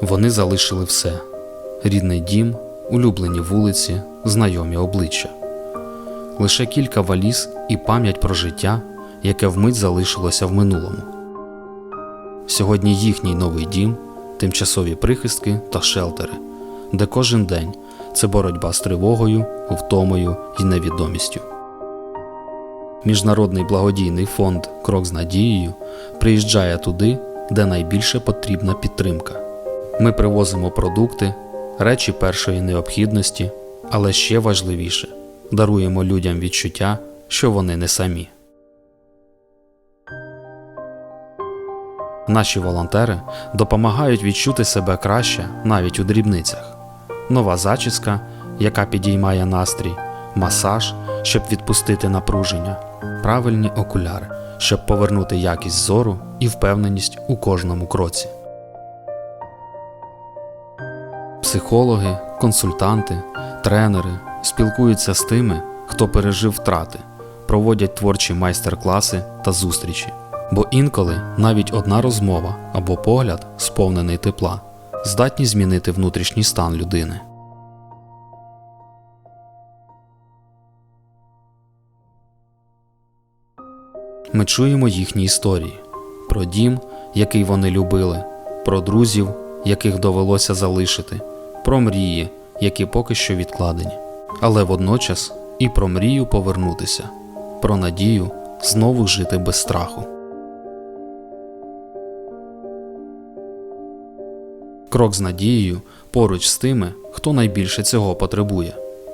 Вони залишили все: рідний дім, улюблені вулиці, знайомі обличчя. Лише кілька валіз і пам'ять про життя, яке вмить залишилося в минулому. Сьогодні їхній новий дім, тимчасові прихистки та шелтери, де кожен день це боротьба з тривогою, втомою і невідомістю. Міжнародний благодійний фонд Крок з надією приїжджає туди, де найбільше потрібна підтримка. Ми привозимо продукти, речі першої необхідності, але ще важливіше даруємо людям відчуття, що вони не самі. Наші волонтери допомагають відчути себе краще навіть у дрібницях. Нова зачіска, яка підіймає настрій, масаж, щоб відпустити напруження, правильні окуляри, щоб повернути якість зору і впевненість у кожному кроці. Психологи, консультанти, тренери спілкуються з тими, хто пережив втрати, проводять творчі майстер-класи та зустрічі. Бо інколи навіть одна розмова або погляд, сповнений тепла, здатні змінити внутрішній стан людини. Ми чуємо їхні історії про дім, який вони любили, про друзів, яких довелося залишити, про мрії, які поки що відкладені, але водночас і про мрію повернутися, про надію знову жити без страху. Крок з надією поруч з тими, хто найбільше цього потребує,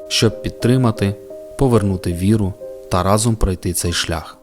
щоб підтримати, повернути віру та разом пройти цей шлях.